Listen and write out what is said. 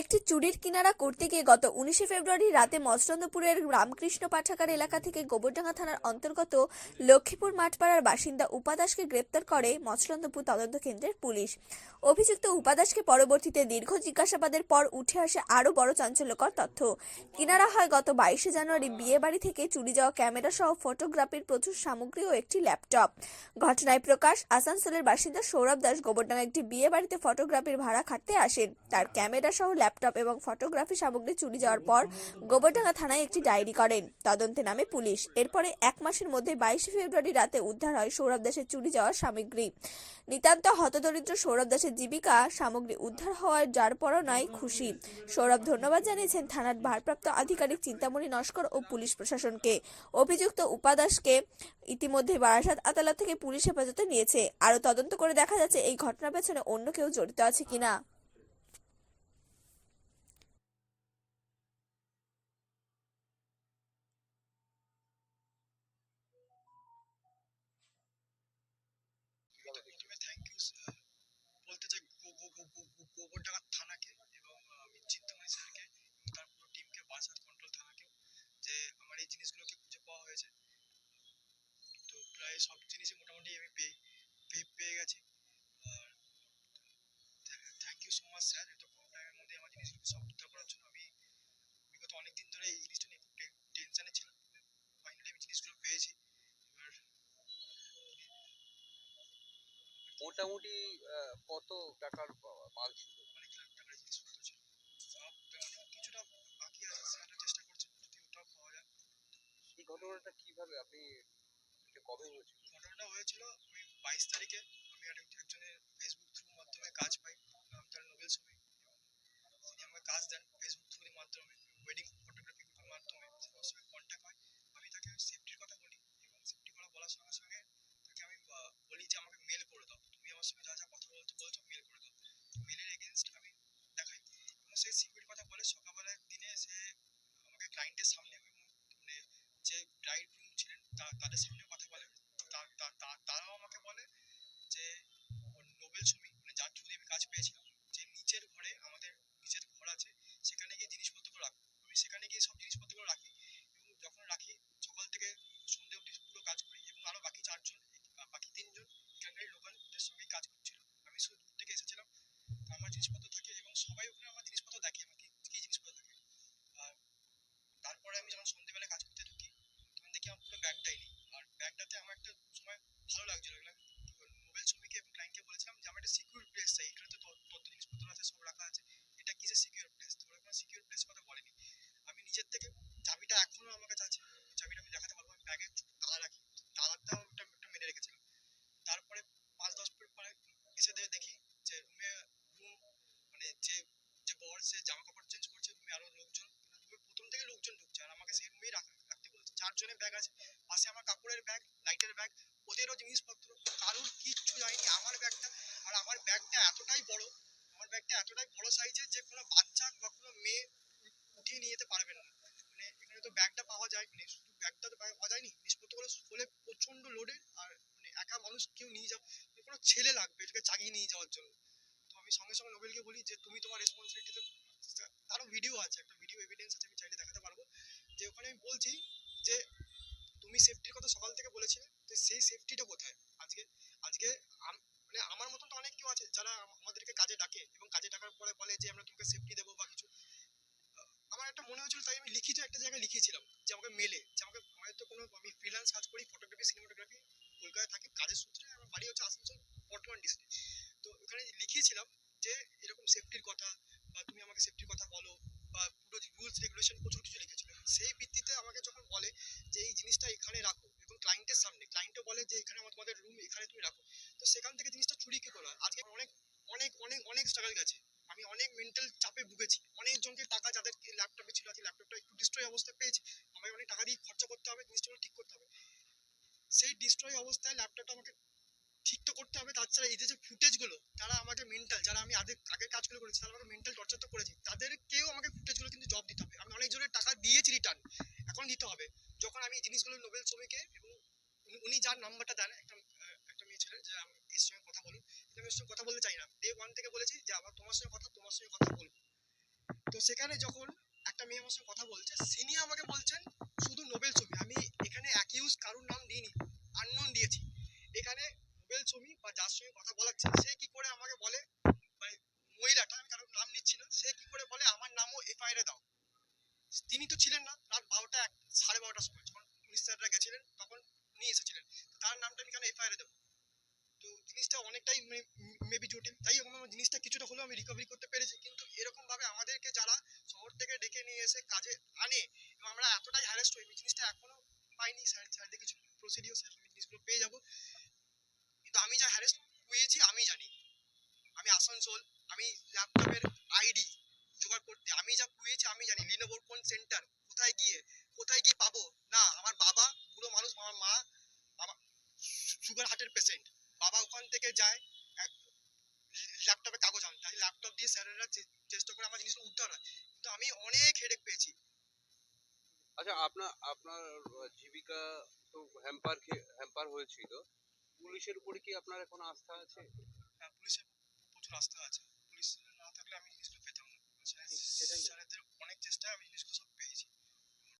একটি চুরির কিনারা করতে গিয়ে গত উনিশে ফেব্রুয়ারি রাতে মৎস্যন্দপুরের রামকৃষ্ণ পাঠাগার এলাকা থেকে গোবরডাঙ্গা থানার অন্তর্গত লক্ষ্মীপুর মাঠপাড়ার বাসিন্দা উপাদাসকে গ্রেপ্তার করে মৎস্যন্দপুর তদন্ত কেন্দ্রের পুলিশ। অভিযুক্ত উপাদাসকে পরবর্তীতে দীর্ঘ জিজ্ঞাসাবাদের পর উঠে আসে আরও বড় চাঞ্চল্যকর তথ্য। কিনারা হয় গত বাইশে জানুয়ারি বিয়ে বাড়ি থেকে চুরি যাওয়া ক্যামেরা সহ ফটোগ্রাফির প্রচুর সামগ্রী ও একটি ল্যাপটপ। ঘটনায় প্রকাশ, আসানসোলের বাসিন্দা সৌরভ দাস গোবরডাঙ্গা একটি বিয়ে বাড়িতে ফটোগ্রাফির ভাড়া খাটতে আসেন। তার ক্যামেরা সহ ল্যাপটপ এবং ফটোগ্রাফি সামগ্রী চুরি যাওয়ার পর গোবরডাঙ্গা থানায় একটি ডায়েরি করেন। তদন্তে নামে পুলিশ। এরপরে এক মাসের মধ্যে বাইশে ফেব্রুয়ারি রাতে উদ্ধার হয় সৌরভ দাসের চুরি যাওয়ার সামগ্রী। নিতান্ত হতদরিদ্র সৌরভ দাসের জীবিকা সামগ্রী উদ্ধার হওয়ার যার পরও নয় খুশি। সৌরভ ধন্যবাদ জানিয়েছেন থানার ভারপ্রাপ্ত আধিকারিক চিন্তামণি নস্কর ও পুলিশ প্রশাসনকে। অভিযুক্ত উপাদাসকে ইতিমধ্যে বারাসাত আদালত থেকে পুলিশ হেফাজতে নিয়েছে। আরও তদন্ত করে দেখা যাচ্ছে এই ঘটনার পেছনে অন্য কেউ জড়িত আছে কিনা প্রথমে থ্যাংক ইউ বলতে চাই গো- গো- গো- গো- গো- গোবরডাঙ্গা থানাকে এবং আহ, আমি চিন্তামণি স্যারকে এবং তার পুরো টিমকে বাসাত কন্ট্রোল থানাকেও যে আমার এই জিনিসগুলোকে খুঁজে পাওয়া হয়েছে তো প্রায় সব জিনিসই মোটামুটি আমি পেয়ে পেয়ে পেয়ে গেছি। আর thank you so much sir এত কম টাইমের মধ্যে আমার জিনিসগুলো সব উদ্ধার করার জন্য আমি বিগত অনেক দিন ধরে এই জিনিসটা নিয়ে খুব টেনশনে ছিলাম। ফাইনালি আমি জিনিসগুলো পেয়েছি। এবার মোটামুটি কত টাকার মাল ছিল? অনেক লাখ টাকার জিনিসপত্র ছিল। কিছুটা বাকি আছে সেটা চেষ্টা করছি যদি ওটাও পাওয়া যায়। এই ঘটনাটা কীভাবে আপনি কবে হয়েছিল? ঘটনাটা হয়েছিল ওই বাইশ তারিখে। আমি একজনের ফেসবুক থ্রু মাধ্যমে কাজ পাই। নাম তার নোবেল ছবি। তিনি আমাকে কাজ দেন ফেসবুক থ্রুর মাধ্যমে ওয়েডিং ফটোগ্রাফির মাধ্যমে। ওর সঙ্গে কন্ট্যাক্ট হয়। আমি তাকে সেফটির কথা বলি এবং সেফটি কথা বলার সঙ্গে সঙ্গে তাকে আমি বলি যে আমাকে মেল করে দাও। তুমি আমার সঙ্গে যা যা কথা বলতে বলছো মেল করে দাও। মেলের এগেনস্ট আমি দেখাই। এবং সে সিকিউরিটি কথা বলে। সকালবেলার দিনে সে আমাকে ক্লায়েন্টের সামনে মানে যে ব্রাইড গ্রুম ছিলেন তাদের সামনে কথা তারাও আমাকে বলে যে নোবেল ছবি মানে যার থ্রু আমি কাজ পেয়েছিলাম, যে নিচের ঘরে আমাদের, নিচের ঘর আছে, সেখানে গিয়ে জিনিসপত্রগুলো রাখো। আমি সেখানে গিয়ে সব জিনিসপত্রগুলো রাখি এবং যখন রাখি সকাল থেকে সন্ধ্যে অবধি পুরো কাজ করি এবং আরও বাকি চারজন আহ, বাকি তিনজন এখানকার লোকাল ওদের সঙ্গেই কাজ করছিল আমি শুধু দূর থেকে এসেছিলাম তো আমার জিনিসপত্র থাকে এবং সবাই ওখানে আমার জিনিসপত্র দেখে আমার কি কী জিনিসপত্র থাকে আর তারপরে আমি যখন সন্ধ্যেবেলা কাজ করতে ঢুকি তখন দেখি আমার পুরো ব্যাগটাই নেই আর ব্যাগটাতে আমার একটা সময় ভালো লাগছিল এগুলো মোবাইল শ্রমিককে এবং ক্লায়েন্টকে বলেছিলাম যে আমার একটা সিকিউর প্লেস চাই এখানে তো তত তত জিনিসপত্র আছে সব রাখা আছে এটা কি যে সিকিউর প্লেস তো ওরা কোনো সিকিউর প্লেস কথা বলেনি নিজের থেকে চাবিটা এখনও আমার কাছে আছে। চাবিটা আমি দেখাতে পারব ব্যাগে তালা রাখি। তালাটাও একটা একটা মেরে রেখেছিলাম। তারপরে পাঁচ, দশ মিনিট পরে এসে দেখি যে রুমে রুম মানে যে যে বর, সে জামা কাপড় চেঞ্জ করছে, রুমে আরও লোকজন রুমে প্রথম থেকে লোকজন ঢুকছে, আর আমাকে সেই রুমেই রাখ- রাখতে বলেছে। চারজনের ব্যাগ আছে, পাশে আমার কাপড়ের ব্যাগ লাইটের ব্যাগ ওদেরও জিনিসপত্র, কারোর কিচ্ছু যায়নি, আমার ব্যাগটা আর আমার ব্যাগটা এতটাই বড়, আমার ব্যাগটা এতটাই বড় সাইজের যে কোনো বাচ্চা বা কোনো মেয়ে উঠিয়ে নিয়ে যেতে পারবে না। মানে এখানে তো ব্যাগটা পাওয়া যায় মানে শুধু ব্যাগটা তো পাওয়া যায়নি জিনিসপত্রগুলো হলে প্রচণ্ড লোডেড আর মানে একা মানুষ কেউ নিয়ে যাও মানে কোনো ছেলে লাগবে এটাকে চাগিয়ে নিয়ে যাওয়ার জন্য। তো আমি সঙ্গে সঙ্গে নোবেলকে বলি যে, তুমি তোমার রেসপন্সিবিলিটিতে তারও ভিডিও আছে, একটা ভিডিও এভিডেন্স আছে, আমি চাইলে দেখাতে পারব। যে ওখানে আমি বলছি যে, তুমি সেফটির কথা সকাল থেকে বলেছিলে, তো সেই সেফটিটা কোথায়? আজকে আজকে মানে আমার মতন তো অনেক কেউ আছে যারা আমাদেরকে কাজে ডাকে, এবং কাজে ডাকার পরে বলে যে, আমরা তোমাকে সেফটি দেবো বা একটা মনে হয়েছিল, তাই আমি লিখিত একটা জায়গায় লিখিয়েছিলাম যে আমাকে মেলে, যে আমাকে, আমাদের তো কোনো, আমি ফ্রিল্যান্স কাজ করি ফটোগ্রাফি সিনেমাটোগ্রাফি কলকাতায় থাকি কাজের সূত্রে, আমার বাড়ি হচ্ছে আসানসোল, বর্তমান ডিস্ট্রিক্ট তো ওখানে লিখিয়েছিলাম যে এরকম সেফটির কথা বা তুমি আমাকে সেফটির কথা বলো বা পুরো রুলস রেগুলেশন প্রচুর কিছু লিখেছিলাম সেই ভিত্তিতে আমাকে যখন বলে যে এই জিনিসটা এখানে রাখো, এবং ক্লায়েন্টের সামনে ক্লায়েন্টও বলে যে এখানে আমার, তোমাদের রুম এখানে তুমি রাখো, তো সেখান থেকে জিনিসটা চুরি কি করা আজকে অনেক অনেক অনেক অনেক স্ট্রাগল গেছে। আমি অনেক মেন্টাল চাপে ভুগেছি। অনেক জনকে টাকা যাদের ল্যাপটপে ছিল আজকে ল্যাপটপটা একটু ডিস্ট্রয় অবস্থায় পেয়েছি। আমাকে অনেক টাকা দিয়ে খরচা করতে হবে জিনিসগুলো ঠিক করতে হবে। সেই ডিস্ট্রয় অবস্থায় ল্যাপটপটা আমাকে ঠিক তো করতে হবে, তাছাড়া এই যে যে ফুটেজগুলো তারা আমাকে মেন্টাল যারা আমি আগে, আগের কাজগুলো করেছি, তারা আমাকে মেন্টাল টর্চার তো করেছি, তাদেরকেও আমাকে ফুটেজগুলো কিন্তু জব দিতে হবে। আমি অনেক জনের টাকা দিয়েছি রিটার্ন এখন দিতে হবে। যখন আমি জিনিসগুলো নোবেল শ্রমিকে এবং উনি- যার নাম্বারটা দেন, একটা একটা মেয়ে ছিলেন যে এর সঙ্গে কথা বলুন সঙ্গে কথা বলতে চাই না। ডে ওয়ান থেকে বলেছি যে আমার তোমার সঙ্গে কথা, তোমার সঙ্গে কথা বলব। তো সেখানে যখন একটা মেয়ে আমার সঙ্গে কথা বলছে সিনি আমাকে বলছেন, শুধু নোবেল ছবি। আমি এখানে অ্যাকিউজ কারোর নাম দিইনি আননোন দিয়েছি। এখানে নোবেল ছবি বা যার সঙ্গে কথা বলাচ্ছে, সে কি করে আমাকে বলে মানে মহিলাটা, আমি কারোর নাম নিচ্ছি না, সে কি করে বলে, আমার নামও এফআইআর দাও। তিনি তো ছিলেন না, রাত বারোটা এক, সাড়ে বারোটার সময়, যখন পুলিশ স্যাররা গেছিলেন, তখন উনি এসেছিলেন। তার নামটা আমি কেন এফআইআর দেবো? তো জিনিসটা অনেকটাই মেবি জটিল। তাই আমার জিনিসটা কিছুটা হলেও আমি রিকভারি করতে পেরেছি। কিন্তু এরকম ভাবে আমাদেরকে যারা শহর থেকে ডেকে নিয়ে এসে কাজে আনে এবং আমরা এতটাই হ্যারেস্ট হই জিনিসটা এখনও পাইনি। স্যার স্যারদের কিছু প্রসিডিও স্যার আমি জিনিসগুলো পেয়ে যাব। কিন্তু আমি যা হ্যারেস্ট পেয়েছি আমি জানি। আমি আসানসোল, আমি ল্যাপটপের আইডি জোগাড় করতে, আমি যা পেয়েছি, আমি জানি। লিনোভোর কোন সেন্টার কোথায় গিয়ে কোথায় গিয়ে পাবো? না, আমার বাবা বুড়ো মানুষ, আমার মা, আমার সুগার হার্টের পেশেন্ট বাবা ওখান থেকে যায় ল্যাপটপে কাগজ আনতে। তাই ল্যাপটপ দিয়ে স্যারেরা চেষ্টা করে আমার জিনিসগুলো উদ্ধার হয়। কিন্তু আমি অনেক হেডেক পেয়েছি। আচ্ছা আপনার আপনার জীবিকা তো হ্যাম্পার হ্যাম্পার হয়েছিল। পুলিশের উপরে কি আপনার এখন আস্থা আছে? হ্যাঁ, পুলিশের প্রচুর আস্থা আছে। পুলিশ না থাকলে আমি জিনিসগুলো পেতাম না। স্যার- স্যারেদের অনেক চেষ্টায় আমি জিনিসগুলো সব